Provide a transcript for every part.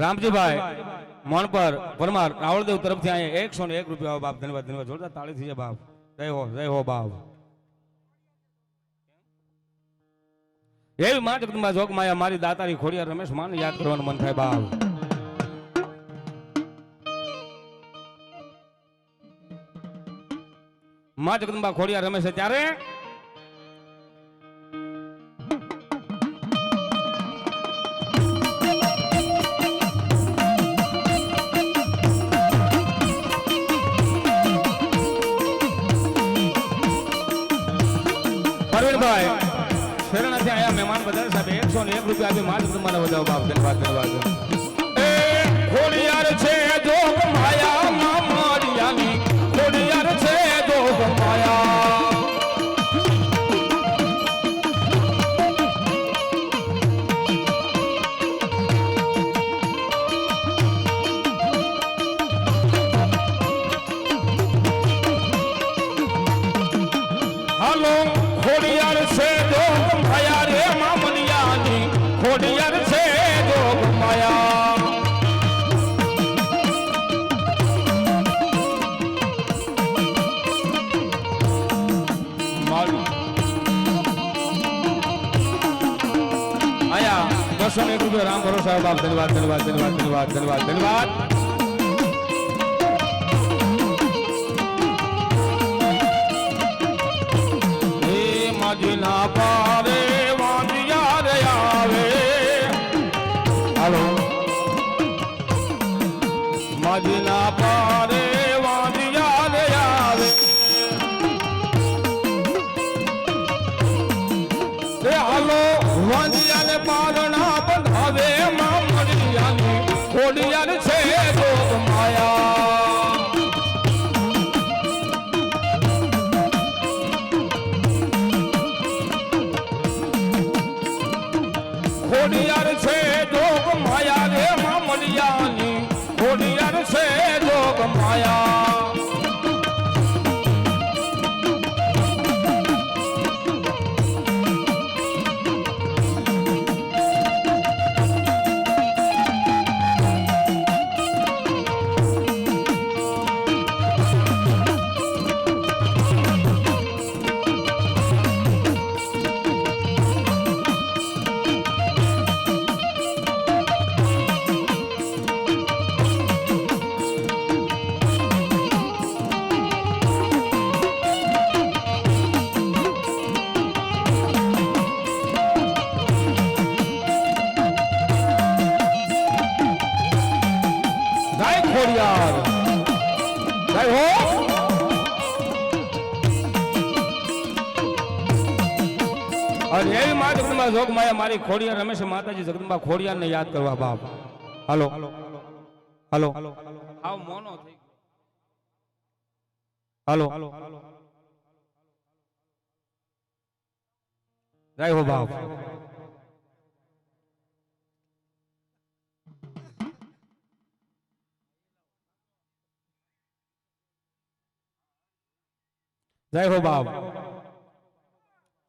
રામજીભાઈ મોણપર પરમાર, રાવળદેવ તરફથી અહીંયા એકસો ને એક રૂપિયા બાપ, ધન્યવાદ ધન્યવાદ. જોડતા તાળી થઈ જાય બાપ. જય હો જય હો બાપ. એવી માં જગદંબા જોગ માયા, મારી દાતારી ખોડિયા રમેશ માન યાદ કરવાનું મન થાય બાપ. માં જગદંબા ખોડિયા રમે છે ત્યારે માં જગદંબાને ભરોસા બાપ ધન્યવાદ ધન્યવાદ ધન્યવાદ ધન્યવાદ ધન્યવાદ ધન્યવાદ. હે મદીના પારે જય ખોડિયાર જય હો અને એવી માં જગદંબા જોગ માયા મારી ખોડિયાર રમેશ માતાજી જગદંબા ખોડિયાર ને યાદ કરવા બાપ હાલો હાલો આવ મોનો થઈ હાલો જય હો બાપ જય હો બાપ.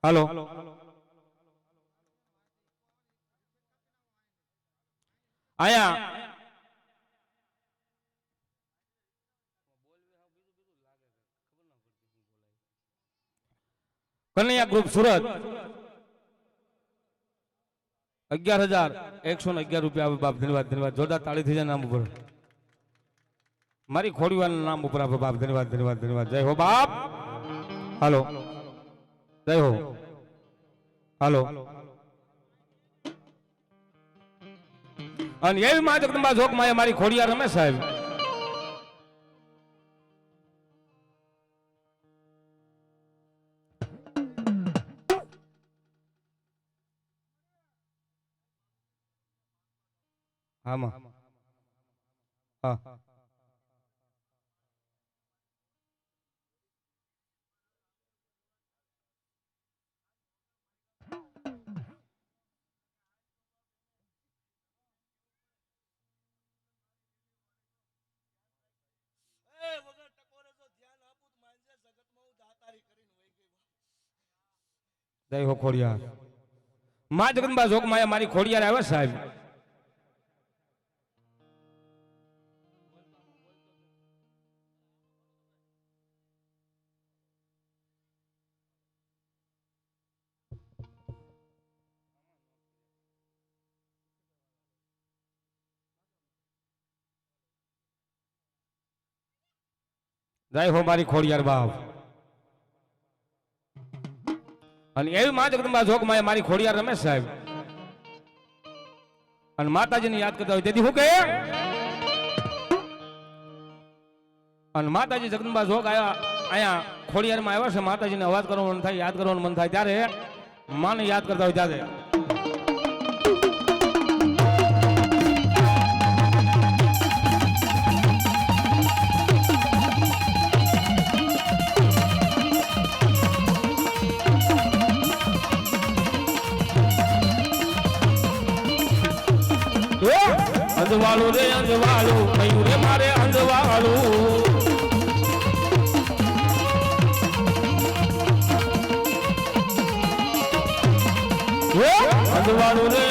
હાલો. આયા. કનૈયા ગ્રુપ સુરત. અગિયાર હજાર એકસો ને અગિયાર રૂપિયા આવે બાપ. ધન્યવાદ ધન્યવાદ. જોરદાર તાળી થઈ જાય નામ ઉપર. મારી ખોડીવાના નામ ઉપર આપે બાપ. ધન્યવાદ ધન્યવાદ ધન્યવાદ. જય હો બાપ. હાલો. જય હો. હાલો. અને એવી માં જગદંબા જોકમાં મારી ખોડિયા રમે સાહેબ. આમાં હા. જય હો ખોડિયાર. મા જગદંબા જોક માયા મારી ખોડિયાર આવે સાહેબ. જાય હો મારી ખોડિયાર બાપ. અને એવી માં જગદંબા જોગમાં મારી ખોડિયાર રમેશ સાહેબ. અને માતાજીને યાદ કરતા હોય તેથી હું કહે, અને માતાજી જગદંબા જોગ આવ્યા અહીંયા ખોડિયારમાં આવ્યા છે, માતાજીને અવાજ કરવાનું મન થાય, યાદ કરવાનું મન થાય, ત્યારે માને યાદ કરતા હોય ત્યારે. અંજવાળું રે અંધવાળું. કયું રે મારે અંધવાળું? અંધવાળું રે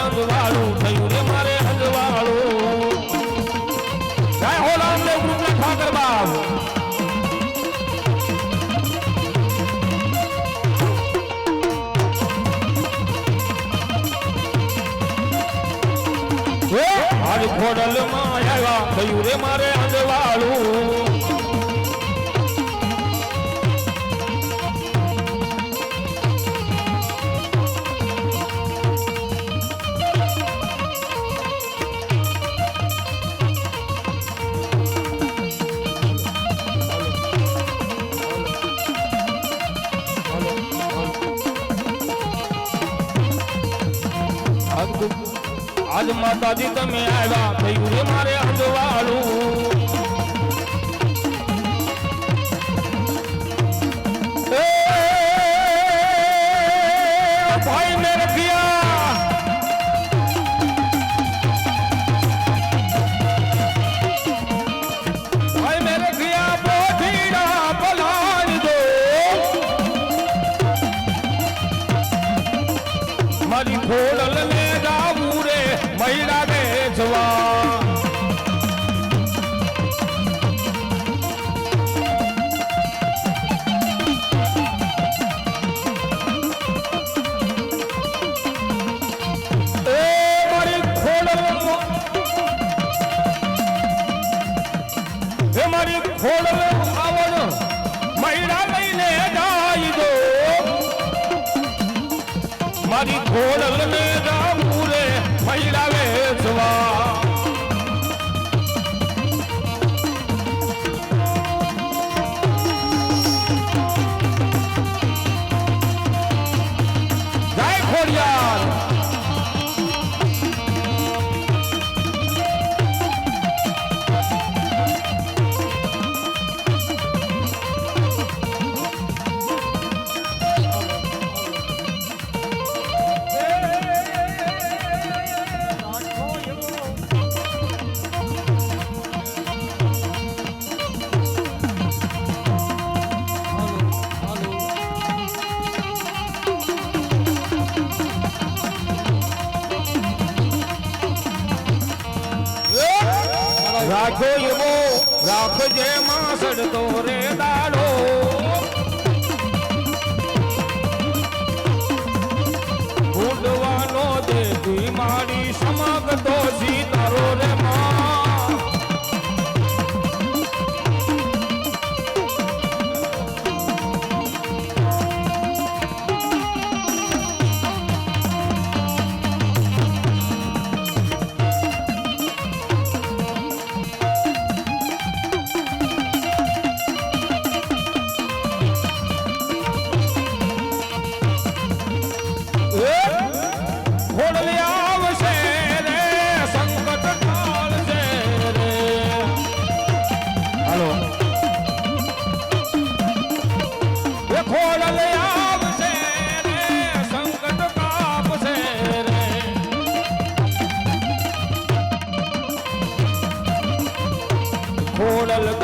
આજ માતાજી તમે આવ્યા થયું રે મારે અંજવાળું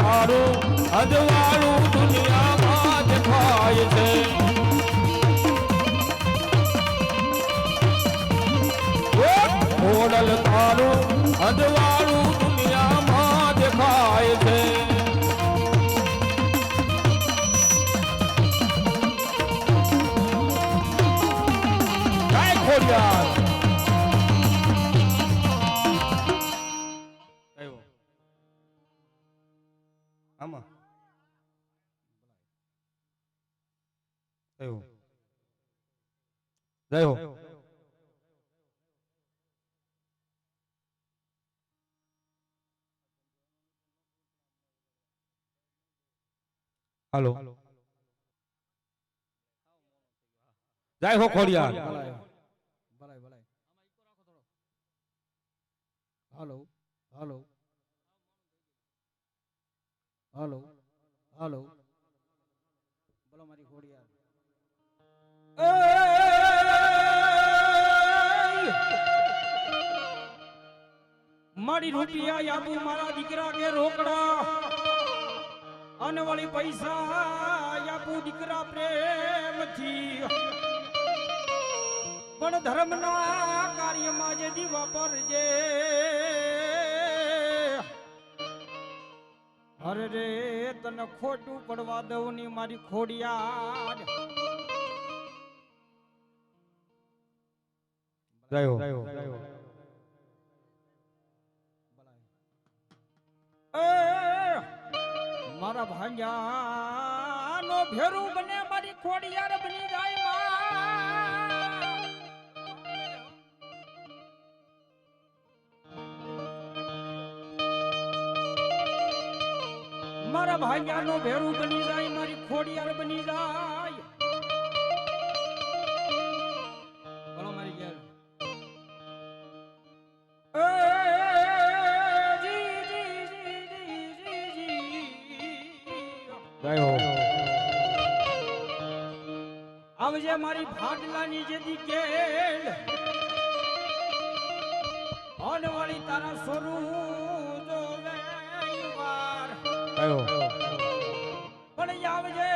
તારું અજવાળું દુનિયામાં જ થાય છે અજવાળું જય હો હાલો જય હો ખોડિયાર ભલાય ભલાય હાલો હાલો હાલો હાલો બોલો મારી ખોડિયાર મારી રૂપિયા યાબુ મારા દીકરા કે રોકડા? અને વળી પૈસા યાબુ દીકરા પ્રેમથી. પણ ધર્મના કાર્યમાં જે દી પરજે. અરે રે તને ખોટું પડવા દઉં ની મારી ખોડિયાર જય મારા ભાંજા નો ભેરું બને મારી ખોડિયાર બની જાય મારા ભાંજા નો ભેરું બની જાય, મારી ખોડિયાર બની જાય. જય હો આવજે મારી ભાટલાની જેદી કેળ. અનવાળી તારા સ્વરૂપ જોવે વાર. પણ આવજે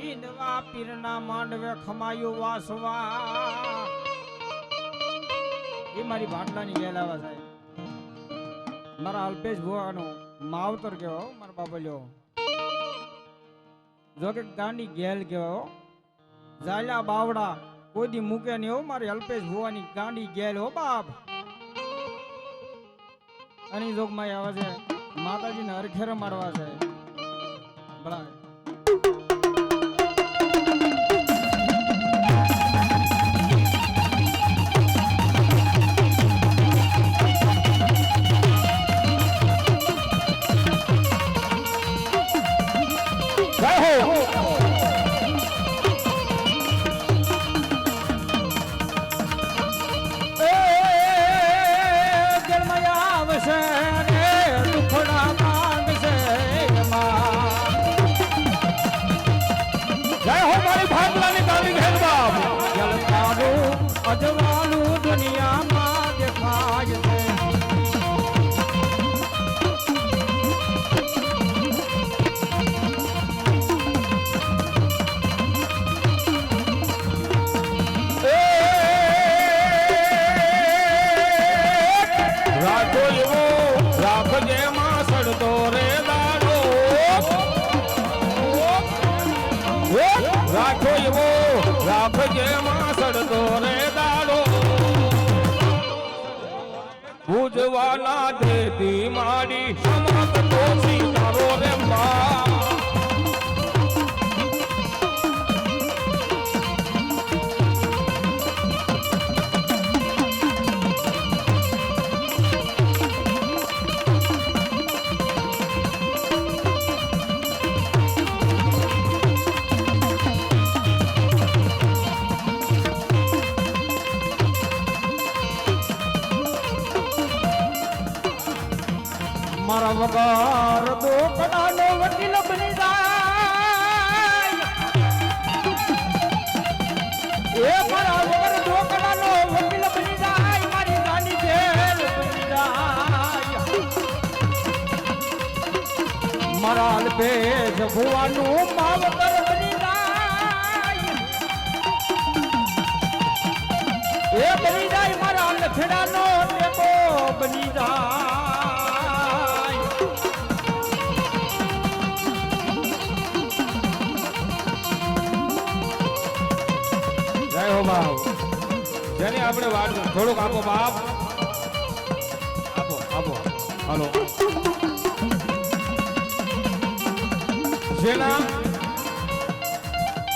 હિંદવા પીરના માંડવે ખમાયો વાસવા. એ મારી ભાટલાની ગેલાવા સાહેબ. મારા અલ્પેશ ભુવાનો માવતર કેવો મારા બાબલ્યો લ્યો. જોકે ગાંડી ગેલ કેવો ઝાલ્યા બાવડા કોઈ દી મૂકે નહીં હો, મારી અલ્પેશ ભુવાની ગાંડી ગેલ હો, બાપ. અને જોગમાં આવે છે, માતાજીને હરખેર મારવા છે. ભલા. અજવાળું દુનિયામાં ಮಾಡಿ ભુવાનું એ બની જાય મારા લખડાનો ટેકો બની જાય. જય હો બાપ જેને આપણે વાત થોડુંક આપો બાપ. હાલો. જેના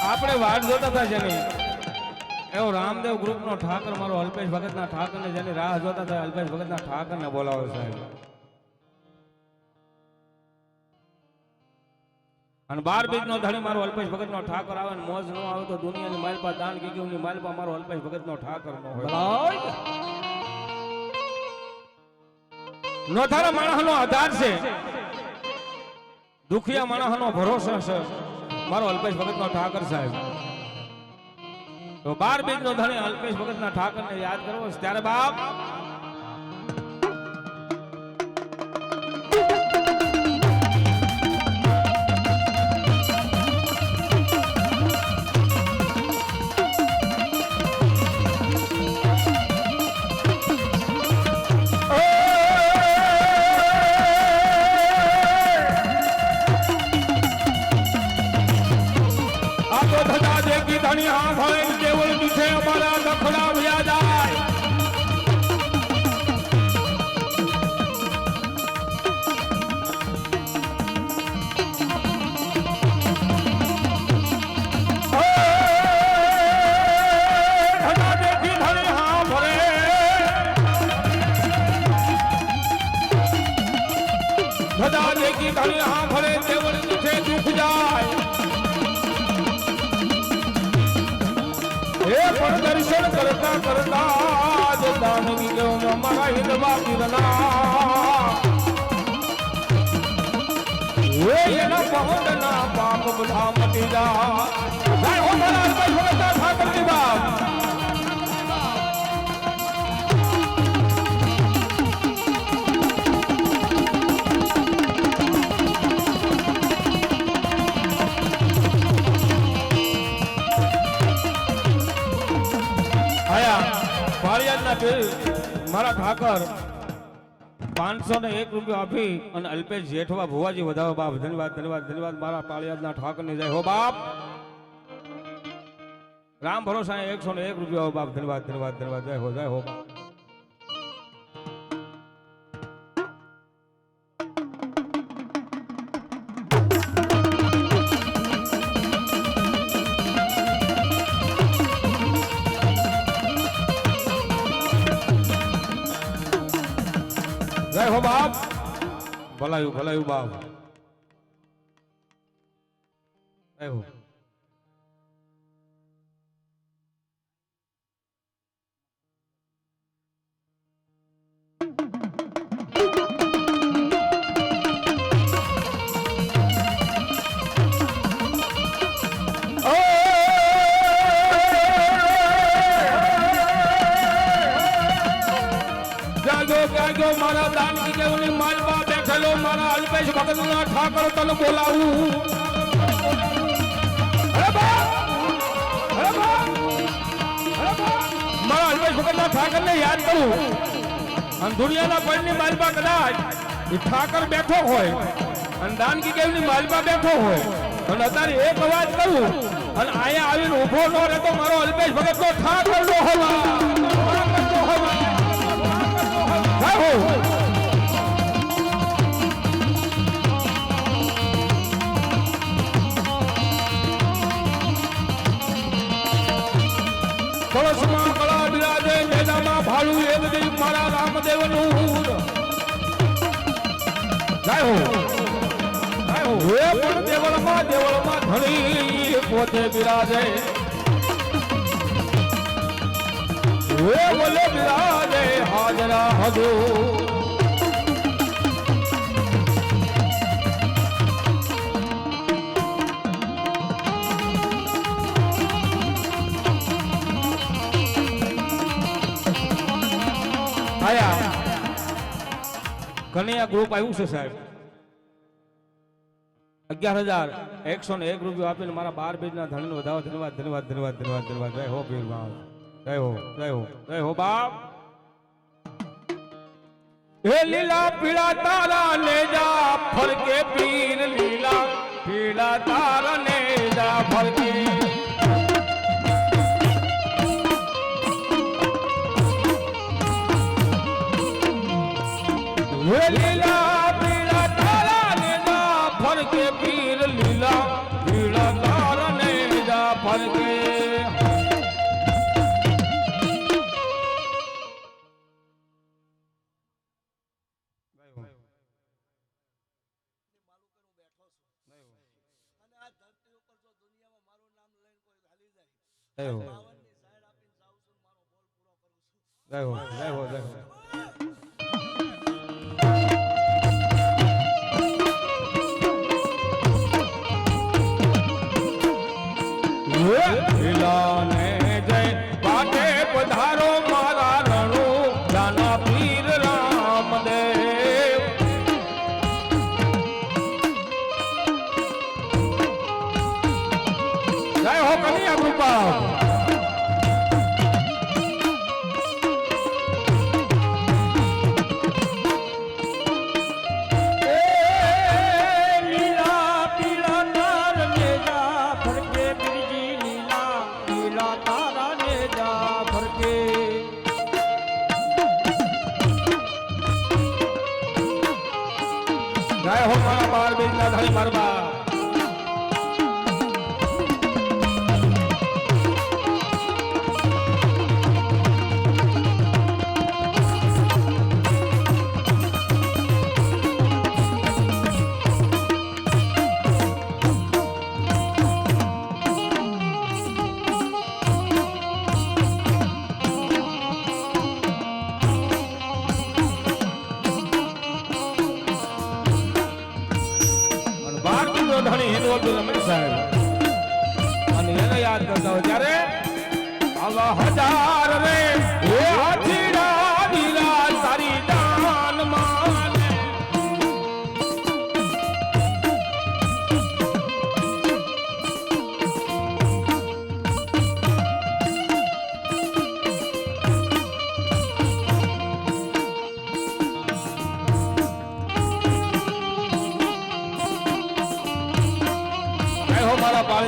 આપણે વાત જોતા હતા જેની. એવો રામદેવ ગ્રુપનો ઠાકર મારો અલ્પેશ ભગતના ઠાકરને જેની રાહ જોતા હતા અલ્પેશ ભગતના ઠાકરને બોલાવો સાહેબ અને બાર બીજ નો ધણી મારો અલ્પેશ ભગત નો ઠાકર આવે ને મોજ ન આવે તો દુનિયાની માલપા દાન કીધું ની માલપા મારો અલ્પેશ ભગત નો ઠાકર નો હોય. નોથારા માણસનો આધાર છે. દુખિયા માણસનો ભરોસો છે. મારો અલ્પેશ ભગતનો ઠાકર સાહેબ. તો બાર બેન નો ધણી અલ્પેશ ભગતના ઠાકરને યાદ કરવો ત્યારે બાપ પીરના હે એના પહોંચના પાપ બધા મટી જા મારા ઠાકર, પાંચસો ને એક રૂપિયા આપી અને અલ્પેશ જેઠવા ભુવાજી વધાવો. બાપ, ધન્યવાદ ધન્યવાદ ધન્યવાદ. મારા પાળિયાદના ઠાકરની જય. હો બાપ! રામ ભરોસા એકસો ને એક રૂપિયા બાપ, ધન્યવાદ ધન્યવાદ ધન્યવાદ. જય હો જય હો. બાપ જય હો બાપ. ભલાયું ભલાયું બાપ. જય જાગો મારા દાનકી દેવની માલવા બેઠેલો, મારા અલ્પેશ ભગતના ઠાકર તને બોલાવું! મારા અલ્પેશ ભગતના ઠાકરને યાદ કરું. દુનિયાના કોઈની માલપા કદાચ એ ઠાકર બેઠો હોય, અને દાનકી કેવની માલવા બેઠો હોય અને અત્યારે એક અવાજ કરું અને અહીંયા આવીને ઊભો ન રહેતો મારો અલ્પેશ ભગતનો ઠાકર નો હવા. કળશમાં કળા બિરાજે મેદામાં ભાડું એક દિલ મારા રામદેવનું હે પણ દેવળમાં દેવળમાં ધણી પોતે બિરાજે હે બોલે બિરાજે હાજરા હજૂર આયા કનૈયા ગ્રુપ આવ્યું છે સાહેબ? અગિયાર હજાર એકસો ને એક રૂપિયા આપીને મારા બાર બેજ ના ધણી વધાવો. ધન્યવાદ ધન્યવાદ ધન્યવાદ ધન્યવાદ ધન્યવાદ. જય હો પીર બાપ જય હો જય હો જય હો. બાપ! હે લીલા પીળા તારા લે જા, ફરકે પીર લીલા પીળા તારા લે જા, ફરકે. હે લીલા જાય બાવનની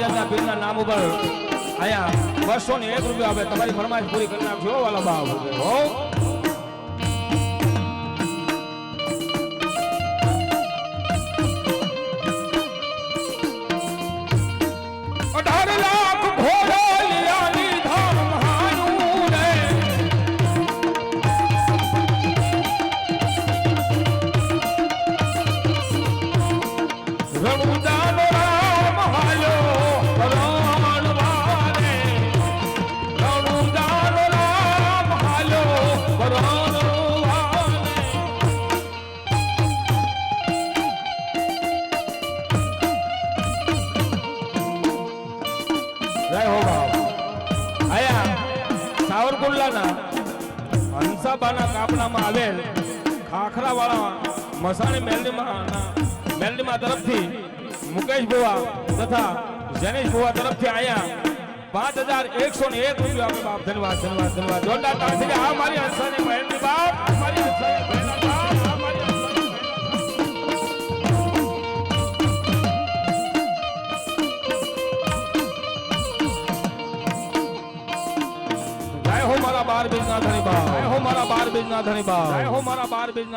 પાળિયાના પીરના નામ ઉપર. આયા બસો ને એક રૂપિયા આપે. તમારી ફરમાઈશ પૂરી કરી નાખજો વાલા બાપ. હો? હંસાબાના કાપડામાં આવેલ ખાખરાવાળા મસાણી મેલડીમાં મેલડીમાં તરફથી મુકેશ બુવા તથા જનેશ બુવા તરફથી આયા. પાંચ હજાર એકસો ને એક રૂપિયા ધન્યવાદ ધન્યવાદ ધન્યવાદ. જોરદાર આ મારી હંસાની બહેનની બાપ, મારી બાર બીજના ધણી બાપ. હો મારા બાર બીજના ધણી બાપ. હો મારા બાર બીજના